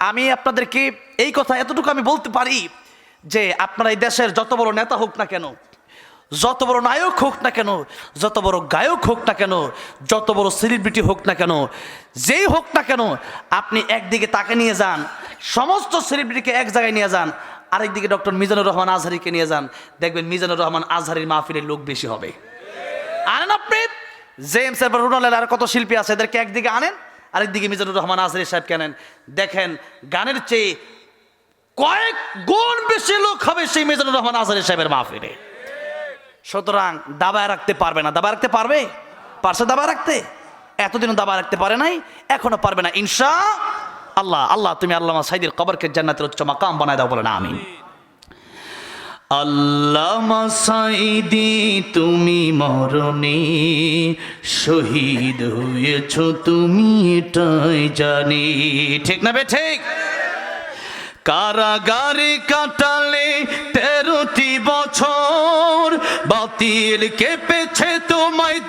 আমি আপনাদেরকে এই কথা এতটুকু আমি বলতে পারি যে আপনারা এই দেশের যত বড় নেতা হোক না কেন, যত বড় নায়ক হোক না কেন, যত বড় গায়ক হোক না কেন, যত বড় সেলিব্রিটি হোক না কেন, যেই হোক না কেন, আপনি একদিকে তাকে নিয়ে যান, সমস্ত সেলিব্রিটিকে এক জায়গায় নিয়ে যান, আরেকদিকে ডক্টর মিজানুর রহমান আজহারিকে নিয়ে যান। দেখবেন মিজানুর রহমান আজহারির মাহফিলের লোক বেশি হবে। আনেন আপনি? জেমস এরপর রোনাল্ড আর কত শিল্পী আছে? এদেরকে একদিকে আনেন। আরেকদিকে মিজানুর রহমান আজহারি সাহেবকে আনেন দেখেন, গানের চেয়ে কয়েক গুণ বেশি লোক হবে সেই মিজানুর রহমান আজহারি সাহেবের মাহফিলে। সুতরাং দাবায় রাখতে পারবে না। দাবায় রাখতে পারবে? পারছে দাবায় রাখতে? এতদিনও দাবায় রাখতে পারে নাই, এখনও পারবে না। ইনশা আল্লাহ আল্লাহ, তুমি আল্লাহ সাইদের কবরকে জান্নাতের উচ্চ মাকাম বানায় দাও বলে না আমি আল্লাহ সাইদি তুমি মরণে শহীদ হয়েছ, তুমি এটাই জানি। ঠিক না বে, ঠিক? কারাগারে কাটালে তেরোটি বছর, বাতিল কেঁপেছে তোমায়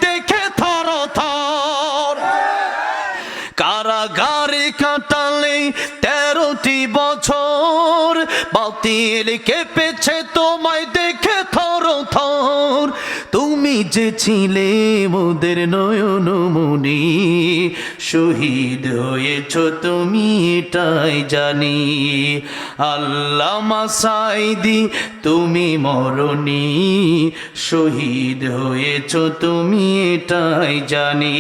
বাতিল কেঁপেছে তোমায় দেখে থর থর। তুমি যে ছিলে মোদের নয়ন মনি, শহীদ হয়েছ তুমি এটাই জানি। আল্লাহ মাসাইদি, তুমি মরণি, শহীদ হয়েছ তুমি এটাই জানি।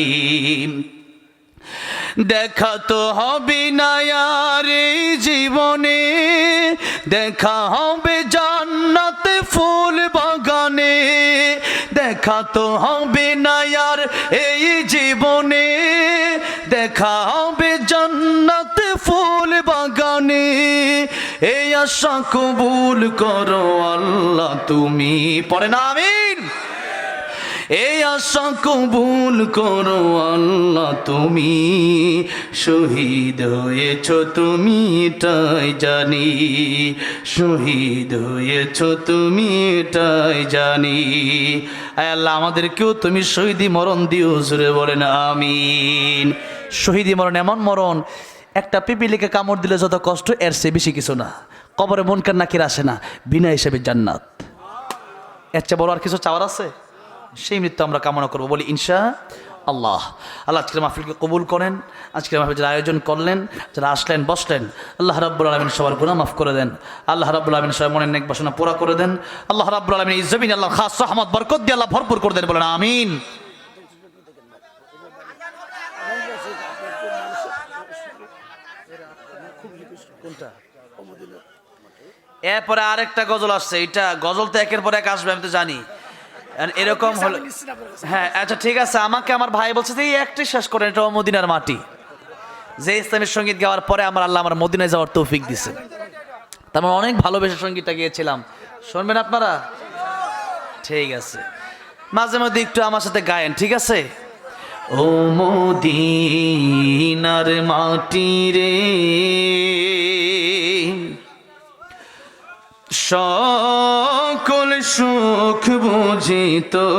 দেখা তো হবে না জীবনে। দেখা হবে জান্নাতে ফুল বাগানে। দেখা তো হবে না আর এই জীবনে। দেখা হবে জান্নাতে ফুল বাগানে। এই আশা কবুল করো আল্লাহ, তুমি পড়ে না, আমিন। এই আশা কবুল করো আল্লাহ, তুমি শহীদ হয়েছ, তুমি এটাই জানি। শহীদ হয়েছ, তুমি এটাই জানি। আল্লাহ, আমাদেরকেও তুমি শহীদি মরণ দিও জুড়ে বলেন, আমিন। শহীদি মরণ এমন মরণ, একটা পিপিলিকে কামড় দিলে যত কষ্ট, এর সে বেশি কিছু না। কবরে মন কান্নাকির আসে না? বিনা হিসেবে জান্নাত। এর চেয়ে বড় আর কিছু চাওয়ার আছে? সেই মৃত্যু আমরা কামনা করব। বলি, ইনশা আল্লাহ। আল্লাহ আজকের মাহফিলকে কবুল করেন, আজকের মাহফিল যারা আয়োজন করলেন, যারা আসলেন, বসলেন, আল্লাহ রাব্বুল আলমিন সবার গুণা মাফ করে দেন। আল্লাহ রাব্বুল আলমিন সবার মনের নেক বাসনা পুরা করে দেন। আল্লাহ রাব্বুল আলমিন এই জমিন আল্লাহ খাস রহমত, বরকত দিয়ে আল্লাহ ভরপুর করে দেন বলেন, আমিন। এরপরে আরেকটা গজল আসছে, এটা গজল তো একের পর এক আসবে, আমি তো জানি। এরকম হলো হ্যাঁ আচ্ছা ঠিক আছে, আমাকে আমার ভাই বলছে যে, এই একটাই শেষ করেন, এটা মদিনার মাটি। যে ইসলামের সংগীত গাওয়ার পরে আমার আল্লাহ আমার মদিনায় যাওয়ার তৌফিক দিছে। তার মানে অনেক ভালোবেসে সঙ্গীতটা গিয়েছিলাম। শুনবেন আপনারা? ঠিক আছে। মাঝে মধ্যে একটু আমার সাথে গায়েন, ঠিক আছে? ও মদিনার মাটি রে সকল সুখ বুঝি তোর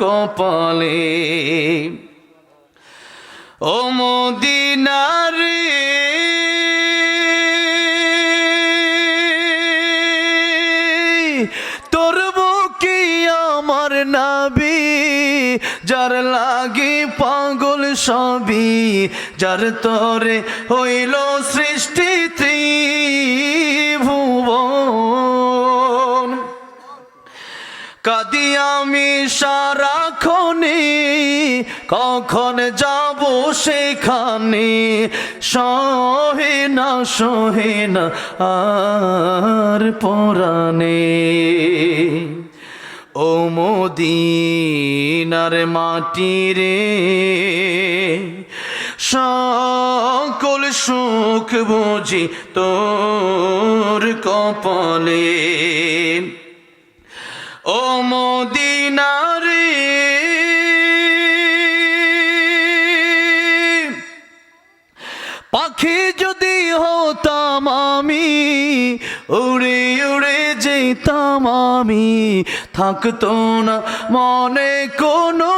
কপালে। ও মদিনারে তোর বুকি আমার নাবি, যার লাগি পাগল সবই যার তরে হইল সৃষ্টি ত্রিভুবন কাদি আমি সারাক্ষণে কখন যাব সেখানে? সহে না সহে না আর পরাণে। ও মদিনার মাটি রে, সকল সুখ বুঝি তোর কপালে। ও মদিনারে পাখি যদি হতাম আমি, উড়ে উড়ে যেতাম আমি। থাকতো না মনে কোনো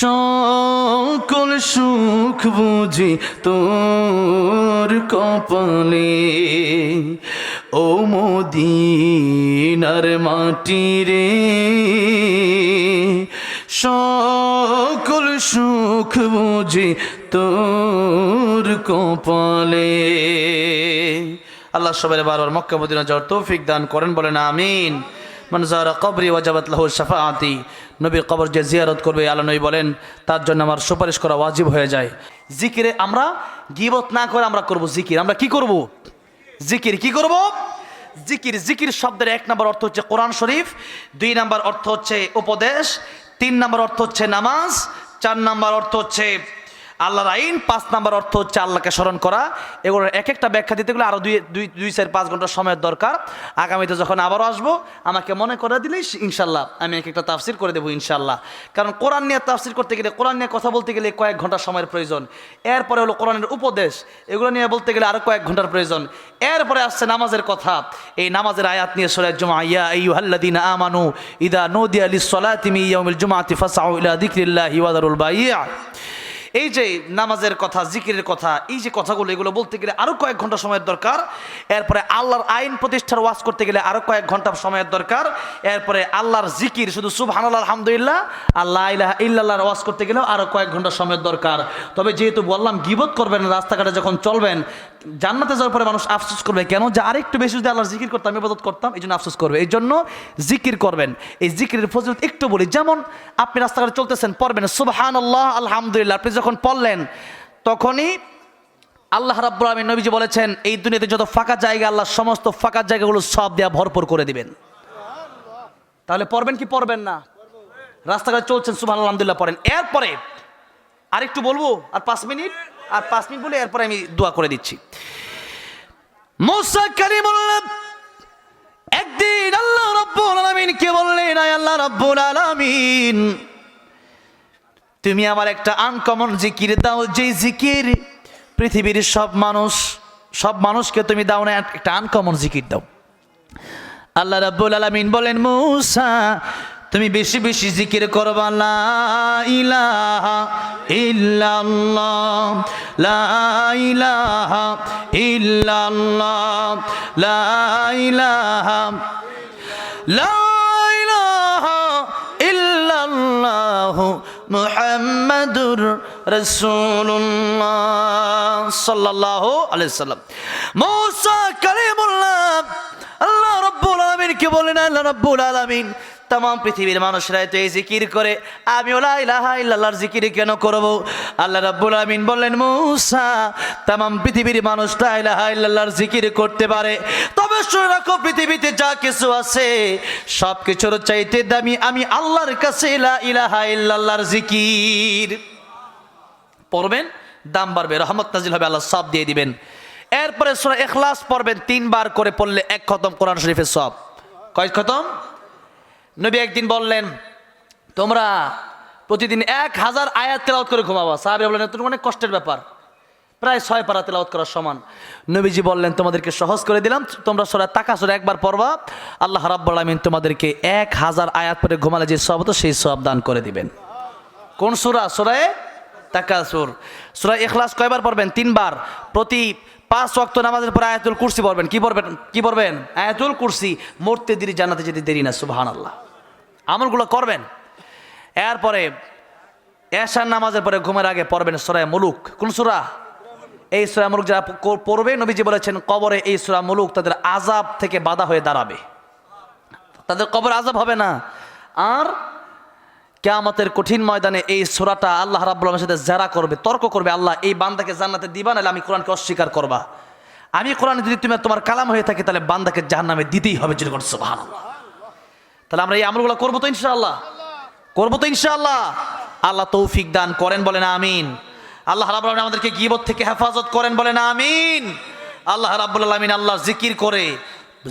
সকল সুখ বুঝি তোর কপালে। ও মদিনার মাটি রে, সকল সুখ বুঝি তোর কপালে। আল্লাহ সবাই বারবার মক্কা মদিনা যাওয়ার তৌফিক দান করেন, বলেন আমিন। মনজারা কবরি ওয়াজাবাত লাহু শাফাআতি নবী কবর যে জিয়ারত করবে, আল্লাহ নবী বলেন, তার জন্য আমার সুপারিশ করা ওয়াজিব হয়ে যায়। জিকিরে আমরা গিবত না করে আমরা করব জিকির। আমরা কি করব? জিকির কি করব? জিকির জিকির শব্দের এক নম্বর অর্থ হচ্ছে কোরআন শরীফ, দুই নম্বর অর্থ হচ্ছে উপদেশ, তিন নম্বর অর্থ হচ্ছে নামাজ, চার নম্বর অর্থ হচ্ছে আল্লাহর আইন, পাঁচ নাম্বার অর্থ হচ্ছে আল্লাহকে স্মরণ করা। এগুলোর এক একটা ব্যাখ্যা দিতে গেলে আরও দুই দুই দুই, চার, পাঁচ ঘণ্টা সময়ের দরকার। আগামীতে যখন আবারও আসব, আমাকে মনে করে দিলেই ইনশাল্লাহ আমি এক একটা তাফসির করে দেবো ইনশাল্লাহ। কারণ কোরআন নিয়ে তাফসির করতে গেলে, কোরআন নিয়ে কথা বলতে গেলে কয়েক ঘণ্টা সময়ের প্রয়োজন। এরপরে হলো কোরআনের উপদেশ, এগুলো নিয়ে বলতে গেলে আরও কয়েক ঘণ্টার প্রয়োজন। এরপরে আসছে নামাজের কথা। এই নামাজের আয়াত নিয়ে সরে জমা ইয়া আইয়ুহাল্লাদিন আমানু ইদা নদিয়া লিস-সালাতি মিন ইয়াউমিল জুমআতি ফাসআউ ইলা ওয়া দারুল বাইয়া এই যে নামাজের কথা, জিকিরের কথা, এই যে কথাগুলো, এগুলো বলতে গেলে আরও কয়েক ঘণ্টা সময়ের দরকার। এরপরে আল্লাহর আইন প্রতিষ্ঠার ওয়াজ করতে গেলে আরও কয়েক ঘণ্টা সময়ের দরকার। এরপরে আল্লাহর জিকির, শুধু সুবহান আলহামদুলিল্লাহ আল্লাহ ইলাহা ইল্লাল্লাহর ওয়াজ করতে গেলেও আরও কয়েক ঘণ্টা সময়ের দরকার। তবে যেহেতু বললাম গিবত করবেন, রাস্তাঘাটে যখন চলবেন জান্নাতে যাওয়ার পরে মানুষ আফসোস করবে, কেন? যে আরেকটু বেশি যদি আল্লাহর জিকির করতাম ইবাদত করতাম এই জন্য আফসোস করবে। এই জন্য জিকির করবেন। এই জিকিরের ফজিলত একটু বলি, যেমন আপনি রাস্তাঘাটে চলতেছেন, পড়বেন, সুবহানাল্লাহ, আলহামদুলিল্লাহ, আপনি যখন পড়লেন, তখনই আল্লাহ রাব্বুল আলামিন নবীজি বলেছেন, এই দুনিয়াতে যত ফাঁকা জায়গা আল্লাহ সমস্ত ফাঁকা জায়গাগুলো সব দেয়া ভরপুর করে দিবেন। তাহলে পড়বেন কি পড়বেন না? রাস্তাঘাটে চলছেন সুবহান আলহামদুলিল্লাহ, পড়েন। এরপরে আরেকটু বলব, আর পাঁচ মিনিট? আর পাঁচ মিনিট বলে এরপরে আমি দোয়া করে দিচ্ছি। মুসা একদিন আল্লাহ রাব্বুল আলামিন কে বললেন, আয় আল্লাহ রাব্বুল আলামিন, তুমি আমার একটা আনকমন জিকির দাও যে জিকির পৃথিবীর সব মানুষ, সব মানুষকে তুমি দাও না, একটা আনকমন জিকির দাও। আল্লাহ রাব্বুল আলামিন বলেন, মুসা তুমি বেশি বেশি জিকির করবা, লা ইলাহা ইল্লাল্লাহ ইল্লাল্লাহ আল্লাহ রাব্বুল আলামিন কে বলেন, আল্লাহ রাব্বুল আলামিন? তাম পৃথিবীর মানুষরা তো এই জিকির করে। আমি ওলা ইলাহা ইল্লাল্লাহর জিকির কেন করব? আল্লাহ রাব্বুল আমিন বললেন, মূসা তাম পৃথিবীর মানুষরা ইলাহা ইল্লাল্লাহর জিকির করতে পারে। তবে শুনে রাখো, পৃথিবীতে যা কিছু আছে সব কিছুর চাইতে দামি আমি আল্লাহর কাছে লা ইলাহা ইল্লাল্লাহর জিকির। পড়বেন, দাম বাড়বে, রহমত নাজিল হবে, আল্লাহ সব দিয়ে দিবেন। এরপরে সূরা ইখলাস পড়বেন, তিনবার করে পড়লে এক খতম কোরআন শরীফের সব। কয় খতম? নবী একদিন বললেন, তোমরা প্রতিদিন এক হাজার আয়াত তেলাওয়াত করে ঘুমাবা। সাহাবি বললেন এত অনেক কষ্টের ব্যাপার। প্রায় ছয় পারা তেলাওয়াত করার সমান। নবীজি বললেন, তোমাদেরকে সহজ করে দিলাম। তোমরা সোরা তাকা সোরা একবার পড়বা। আল্লাহ রাব্বুল তোমাদেরকে এক হাজার আয়াত পরে ঘুমালে যে সব হতো সেই সব দান করে দিবেন। কোন সুরা? সুরায় তাকাসুর। সুরা ইখলাস কয়বার পড়বেন? তিনবার। প্রতি পাঁচ ওয়াক্ত নামাজের পরে আয়াতুল কুরসি পড়বেন। কি পড়বেন? কি পড়বেন? আয়াতুল কুরসি। মরতে দেরি জানাতে যেতে দেরি না, সুবহানাল্লাহ। আমলগুলো করবেন। এরপরে এশার নামাজের পরে ঘুমের আগে পড়বেন সুরায় মুলুক। কোন সুরা? এই সুরা মুলুক যারা পড়বে, নবীজি বলেছেন, কবরে এই সুরা মুলুক তাদের আজাব থেকে বাধা হয়ে দাঁড়াবে। তাদের কবর আজাব হবে না। আর কেয়ামতের কঠিন ময়দানে এই সোরাটা আল্লাহ রাব্বুল আলমের সাথে জেরা করবে, তর্ক করবে, আল্লাহ এই বান্দাকে জান্নাতে দিবা, নাহলে আমি কোরআনকে অস্বীকার করবা। আমি কোরআন যদি তুমি তোমার কালাম হয়ে থাকে, তাহলে বান্দাকে জাহান্নামে দিতেই হবে যেরকম সুবহান তাহলে আমরা এই আমলগুলো করব তো ইনশাআল্লাহ। করব তো ইনশাআল্লাহ। আল্লাহ তৌফিক দান করেন বলেন আমিন। আল্লাহ আলামিন আমাদেরকে গিবত থেকে হেফাজত করেন বলেন আমিন। আল্লাহ রাব্বুল আলামিন, আল্লাহ জিকির করে।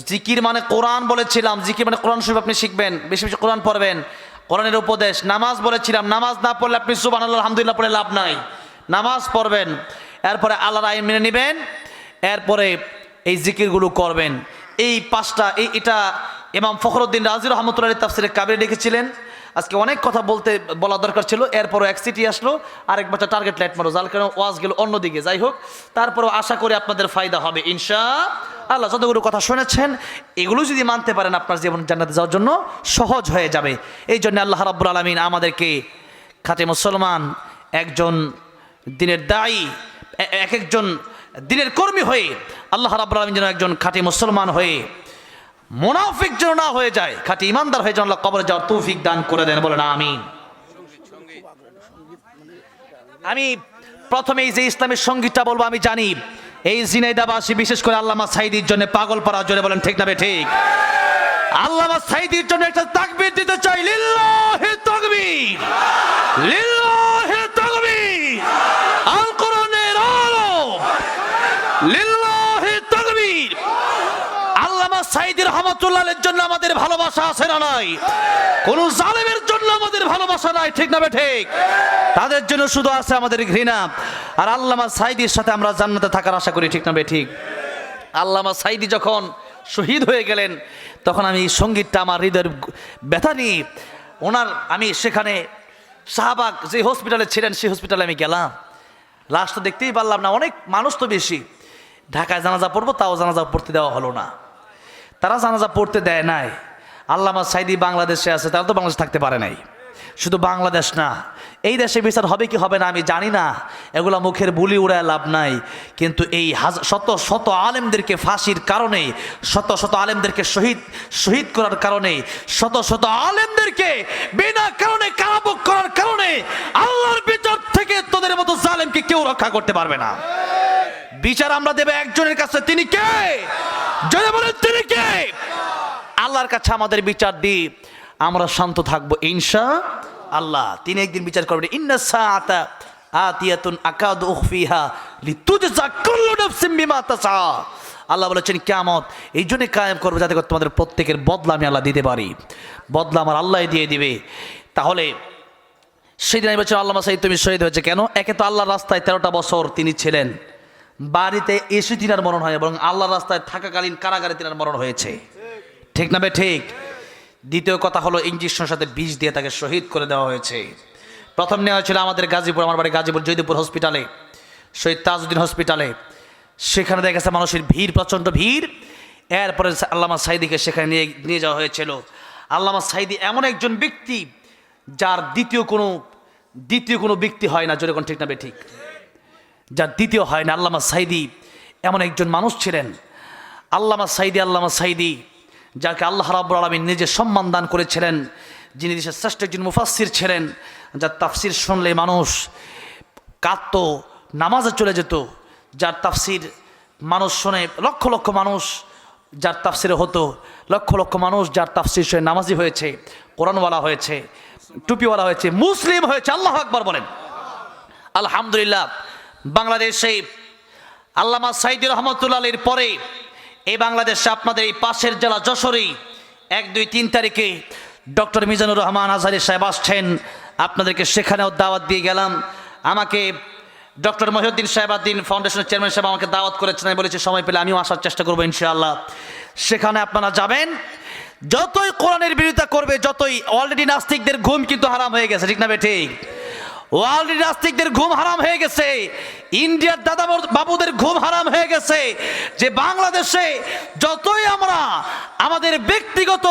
জিকির মানে কোরআন বলেছিলাম। জিকির মানে কোরআন শরীফ আপনি শিখবেন। বেশি বেশি কোরআন পড়বেন। কোরআনের উপদেশ, নামাজ বলেছিলাম। নামাজ না পড়লে আপনি সুবাহ আল্লাহ আলহামদুলিল্লাহ পড়ে লাভ নাই। নামাজ পড়বেন। এরপরে আল্লাহর আইন মেনে নেবেন। এরপরে এই জিকিরগুলো করবেন। এই পাঁচটা, এই এটা ইমাম ফখরুদ্দিন রাজির রহমতুল্লাহ তাফসিরে কাবির লিখেছিলেন। আজকে অনেক কথা বলতে, বলা দরকার ছিল। এরপরও এক সিটি আসলো, আরেক বাচ্চা টার্গেট লাইট মারো যার কারণে ওয়াজ গেল অন্যদিকে, যাই হোক। তারপরও আশা করি আপনাদের ফায়দা হবে, ইনশা আল্লাহ। যতগুলো কথা শুনেছেন, এগুলো যদি মানতে পারেন, আপনার জীবন জান্নাতে যাওয়ার জন্য সহজ হয়ে যাবে। এই জন্য আল্লাহ রাব্বুল আলমিন আমাদেরকে খাতে মুসলমান, একজন দিনের দায়ী এক একজন দিনের কর্মী হয়ে আল্লাহ রাব্বুল আলমিন যেন একজন খাঁটি মুসলমান হয়ে মোনাফিক যেন না হয়ে যায়, খাটি ইমানদার হয়ে যেন কবরে যাওয়ার তৌফিক দান করে দেন, বলেন আমিন। আমি প্রথমে এই যে ইসলামের সঙ্গীতটা বলব, আমি জানি এই জিনাইদাবাসী বিশেষ করে আল্লামা সাইদির জন্য পাগল পাড়ার জন্য বলেন, ঠিক না ঠিক? আল্লামা সাইদির জন্য একটা তাকবীর দিতে চাই, লিল্লাহি তাকবীর। লিল্লাহি তাকবীর আল কোরআনের আলো লিল্লাহি তাকবীর আল্লামা সাইদি রহমতুল্লাহের জন্য আমাদের ভালোবাসা আছে না নাই? কোন জালেমের জন্য আমাদের ভালোবাসা নাই, ঠিক না ঠিক? তাদের জন্য শুধু আছে আমাদের ঘৃণা। আর আল্লামা সাইদির সাথে আমরা জান্নাতে থাকার আশা করি, ঠিক না ঠিক? আল্লামা সাইদি যখন শহীদ হয়ে গেলেন, তখন আমি সঙ্গীতটা আমার হৃদয়ের ব্যথা নিয়ে ওনার, আমি সেখানে শাহবাগ যে হসপিটালে ছিলেন, সেই হসপিটালে আমি গেলাম। লাস্ট তো দেখতেই পারলাম না, অনেক মানুষ তো বেশি। ঢাকায় জানাজা পড়ব, তাও জানাজা পড়তে দেওয়া হলো না। তারা জানাজা পড়তে দেয় নাই। আল্লামা সাইদি বাংলাদেশে আছে, তারা তো বাংলাদেশে থাকতে পারে নাই। শুধু বাংলাদেশ না, এই দেশে বিচার হবে কি হবে না আমি জানি না। এগুলা মুখের বুলি উড়ায় লাভ নাই। কিন্তু এই শত শত আলেমদেরকে ফাঁসির কারণে, শত শত আলেমদেরকে শহীদ শহীদ করার কারণে, শত শত আলেমদেরকে বিনা কারণে কারাবক করার কারণে আল্লাহর বিচার থেকে তোদের মতো জালেমকে কেউ রক্ষা করতে পারবে না। বিচার আমরা দেবে একজনের কাছে, তিনি কে? যদি বলেন, তিনি কে? আল্লাহর কাছে আমাদের বিচার দিই। আমরা শান্ত থাকব, ইনশা আল্লাহ। তিনি একদিন বিচার করবেন, ইন্না সাআতা আতিয়াতুন আকাদু উখফিহা লিতুজজা কুল্লু নাফসিন বিমা তাসা আল্লাহ বলেছেন, কিয়ামত এই জন্য কায়েম করবে যাতে করে তোমাদের প্রত্যেকের বদলা আমি আল্লাহ দিতে পারি। বদলা আমার আল্লাহ দিয়ে দিবে। তাহলে সেদিন আমি বলছিলাম আল্লাহ সাইদ তুমি শহীদ হয়েছে কেন? একে তো আল্লাহর রাস্তায় তেরোটা বছর তিনি ছিলেন। বাড়িতে এসে তিনার মরণ হয় এবং আল্লাহর রাস্তায় থাকাকালীন কারাগারে তিনার মরণ হয়েছে। ঠিক না বে, ঠিক? দ্বিতীয় কথা হলো ইঞ্জেকশনের সাথে বিষ দিয়ে তাকে শহীদ করে দেওয়া হয়েছে। প্রথম নেওয়া হয়েছিল আমাদের গাজীপুর, আমার বাড়ি গাজীপুর জয়দেবপুর হসপিটালে শহীদ তাজউদ্দিন হসপিটালে সেখানে দেখা গেছে মানুষের ভিড়, প্রচণ্ড ভিড়। এরপরে আল্লামা সাইদিকে সেখানে নিয়ে নিয়ে যাওয়া হয়েছিল। আল্লামা সাইদি এমন একজন ব্যক্তি যার দ্বিতীয় কোনো দ্বিতীয় কোনো ব্যক্তি হয় না যেরকম ঠিক না ঠিক। যার দ্বিতীয় হয় না, আল্লামা সাইদি এমন একজন মানুষ ছিলেন। আল্লামা সাইদি আল্লামা সাইদি যাকে আল্লাহ রাব্বুল আলমী নিজে সম্মান দান করেছিলেন, যিনি দেশের শ্রেষ্ঠ একজন মুফাসির ছিলেন, যার তাফসির শুনলে মানুষ কাঁদত, নামাজে চলে যেত, যার তাফসির মানুষ শুনে লক্ষ লক্ষ মানুষ যার তাফসিরে হতো, লক্ষ লক্ষ মানুষ যার তাফসির শুনে নামাজি হয়েছে, কোরআনওয়ালা হয়েছে, টুপিওয়ালা হয়েছে, মুসলিম হয়েছে, আল্লাহ আকবর বলেন। আলহামদুলিল্লাহ, বাংলাদেশে আল্লামা সাইদি রহমতুল্লাহের পরে এই বাংলাদেশে আপনাদের এই পাশের জেলা যশোরেই এক, দুই, তিন তারিখে ডক্টর মিজানুর রহমান আজহারি সাহেব আসছেন। আপনাদেরকে সেখানেও দাওয়াত দিয়ে গেলাম। আমাকে ডক্টর মহিউদ্দিন সাহেবাদ্দিন ফাউন্ডেশনের চেয়ারম্যান সাহেব আমাকে দাওয়াত করেছেন। আমি বলেছি, সময় পেলে আমিও আসার চেষ্টা করব ইনশাআল্লাহ। সেখানে আপনারা যাবেন। যতই কোরআনের বিরোধিতা করবে, যতই অলরেডি নাস্তিকদের ঘুম কিন্তু হারাম হয়ে গেছে, ঠিক না বে ঠিক? ওয়ার্ল্ড নাস্তিকদের ঘুম হারাম হয়ে গেছে। ইন্ডিয়ার দাদা বাবুদের ঘুম হারাম হয়ে গেছে। যে বাংলাদেশে যতই আমরা আমাদের ব্যক্তিগত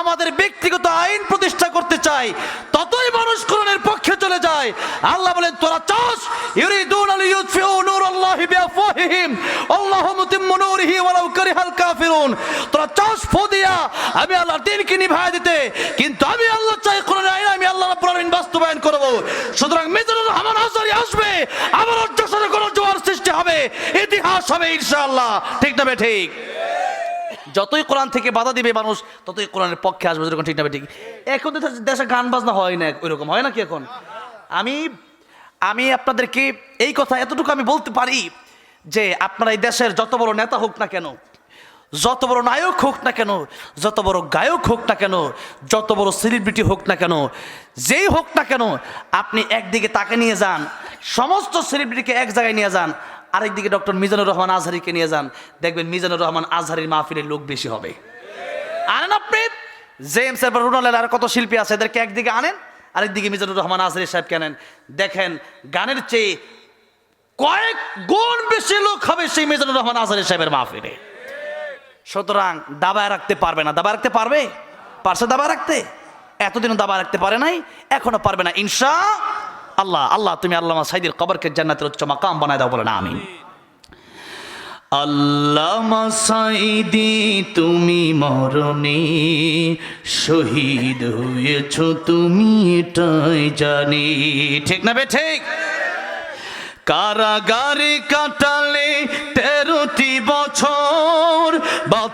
আমাদের ব্যক্তিগত আইন প্রতিষ্ঠা করতে চাই, ততই মানুষ কোরআনের পক্ষে চলে যায়। আল্লাহ বলেন, তোরা চাস? ইউরিদুন ইউতফিউ বিআফওয়াহিহিম। আল্লাহু মুতিম্মু নূরিহি ওয়ালাউ কারিহাল কাফিরুন। তোরা চাস ফু দিয়া? আমি আল্লাহর দ্বীনকে নিভায় দিতে। কিন্তু আমি আল্লাহ সুতরাং মিজানুর রহমান আজহারি আসবে। আবার যশোরে কোনো জোয়ার সৃষ্টি হবে। ইতিহাস হবে ইনশাআল্লাহ। ঠিক না ঠিক? যতই কোরআন থেকে বাধা দিবে মানুষ, ততই কোরআনের পক্ষে আসবে। যেরকম ঠিক না ঠিক? এখন তো দেশে গান বাজনা হয় না ওইরকম। হয় না কি এখন? আমি আমি আপনাদেরকে এই কথা এতটুকু আমি বলতে পারি যে আপনার এই দেশের যত বড় নেতা হোক না কেন যত বড় নায়ক হোক না কেন, যত বড় গায়ক হোক না কেন, যত বড় সেলিব্রিটি হোক না কেন, যেই হোক না কেন, আপনি একদিকে তাকে নিয়ে যান, সমস্ত সেলিব্রিটিকে এক জায়গায় নিয়ে যান, আরেকদিকে ডক্টর মিজানুর রহমান আজহারিকে নিয়ে যান। দেখবেন মিজানুর রহমান আজহারির মাহফিলের লোক বেশি হবে। আনেন আপনি? জেমস এরপর রোনাল্ড আর কত শিল্পী আছে? এদেরকে একদিকে আনেন, আরেকদিকে মিজানুর রহমান আজহারি সাহেবকে আনেন। দেখেন, গানের চেয়ে কয়েক গুণ বেশি লোক হবে সেই মিজানুর রহমান আজহারি সাহেবের মাহফিলে। সুতরাং দাবায় রাখতে পারবে না। দাবায় রাখতে পারবে? পারছে দাবায় রাখতে? এতদিনও দাবায় রাখতে পারে নাই এখনও পারবে না। ইনশা আল্লাহ আল্লাহ, তুমি আল্লাহ সাইদের কবরকে জান্নাতের উচ্চ মাকাম বানায় দাও বলে না আমি আল্লাহ সাইদি, তুমি মরণে শহীদ হয়েছ, তুমি এটাই জানি। ঠিক না বে, ঠিক? কারাগারে কাটালে তেরোটি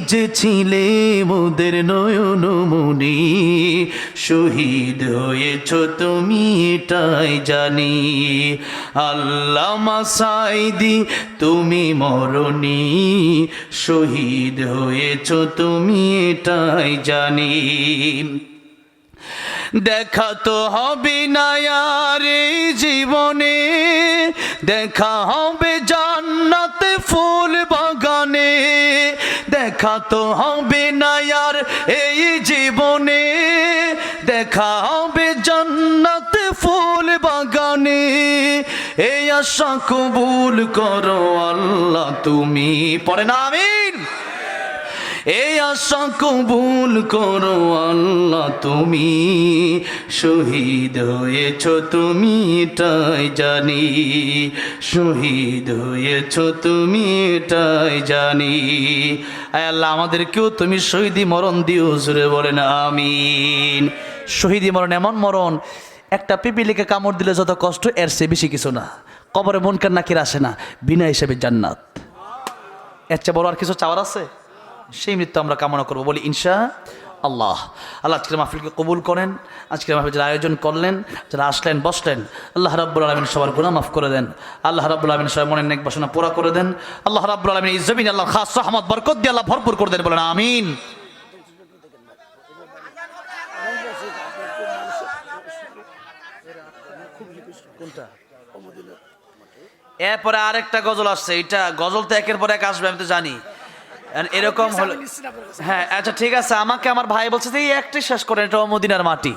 যে ছিলে মোদের নয়ন মনি, শহীদ হয়েছ তুমি এটাই জানি। আল্লাহ মাসাইদি, তুমি মরণি, শহীদ হয়েছ তুমি এটাই জানি। দেখা তো হবে না আর জীবনে, দেখা হবে জান্নাতে দেখা তো হবে না আর এই জীবনে। দেখা হবে জান্নাতে ফুল বাগানে। এই আশা কবুল করো আল্লাহ, তুমি পরে না, আমিন। এই আশা কবুল করো আল্লাহ, তুমি শহীদ হয়েছ, তুমি এটাই জানি। শহীদ হয়েছ, তুমি এটাই জানি। আল্লাহ, আমাদেরকেও তুমি শহীদি মরণ দিও জুড়ে বলেন, আমিন। শহীদি মরণ এমন মরণ, একটা পিপিলিকে কামড় দিলে যত কষ্ট, এর সে বেশি কিছু না। কবরে মন কান্না কিরা আসে না? বিনা হিসেবে জান্নাত। এর চেয়ে বড় আর কিছু চাওয়ার আছে? সেই মৃত্যু আমরা কামনা করব। বলি, ইনশা আল্লাহ। আল্লাহ আজকের মাহফিলকে কবুল করেন, আজকের মাহফিল যারা আয়োজন করলেন, যারা আসলেন, বসলেন, আল্লাহ রাব্বুল আলমিন সবার গুণা মাফ করে দেন। আল্লাহ রাব্বুল আলমিন সবাই মনের নেক বাসনা পুরা করে দেন। আল্লাহ রাব্বুল আলমিন ইজমিন আল্লাহ খাস রহমত, বরকত দিয়ে আল্লাহ ভরপুর করে দেন, বলেন, আমিন। এরপরে আরেকটা গজল আসছে, এটা গজল তো একের পর এক আসবে, আমি তো জানি। এরকম হলো হ্যাঁ আচ্ছা ঠিক আছে। আমাকে আমার ভাই বলছে যে এই একটাই শেষ করেন এটা মদিনার মাটি।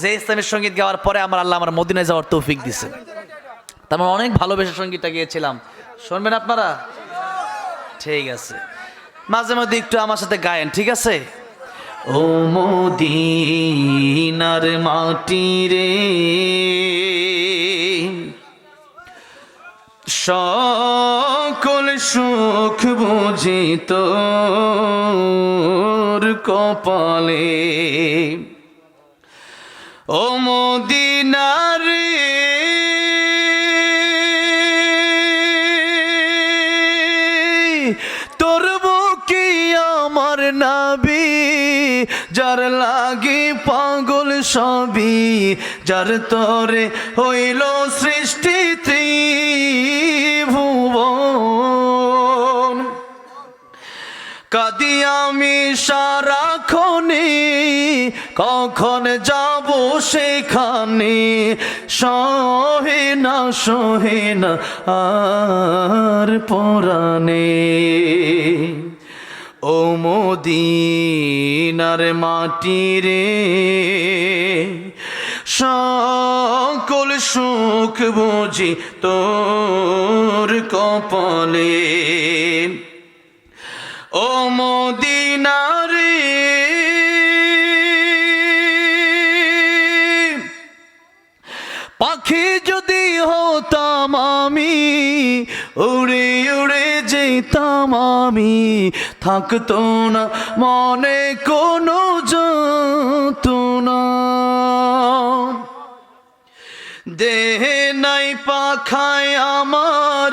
যে ইসলামের সংগীত গাওয়ার পরে আমার আল্লাহ আমার মদিনায় যাওয়ার তৌফিক দিছে। তার মানে অনেক ভালোবেসে সঙ্গীতটা গিয়েছিলাম। শুনবেন আপনারা? ঠিক আছে। মাঝে মধ্যে একটু আমার সাথে গায়েন ঠিক আছে? ও মদিনার মাটি রে সকল সুখ বুঝি কপালে। ও মদিনারে তোর বুকি আমার নাবি, যার লাগে পাগল সবই যার তরে হইল সৃষ্টি ত্রিভুবন। কাদি আমি সারাক্ষণে, কখন যাব সেখানে? সহে না সহে না আর পরাণে। ও মদিনার মাটি রে, সকল সুখ বুঝি তোর কপালে। ও মদিনারে পাখি যদি হতাম আমি, উড়ে উড়ে যেতাম আমি। থাকতো না মনে কোনো যত না দেহে নাই পাখায় আমার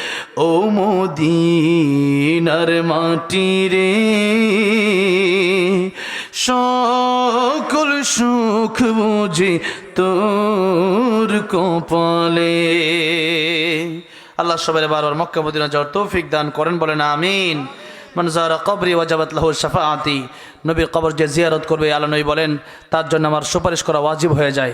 ও মদিনার মাটি রে, সকল সুখ বুঝি তোর কপালে। আল্লাহ সবাই বারবার মক্কা মদিনা যাওয়ার তৌফিক দান করেন, বলেন আমিন। মনজারা কবরি ওয়াজাবাত লাহু শাফাআতি, নবীর কবর যে জিয়ারত করবে আল্লাহ নবী বলেন, তার জন্য আমার সুপারিশ করা ওয়াজিব হয়ে যায়।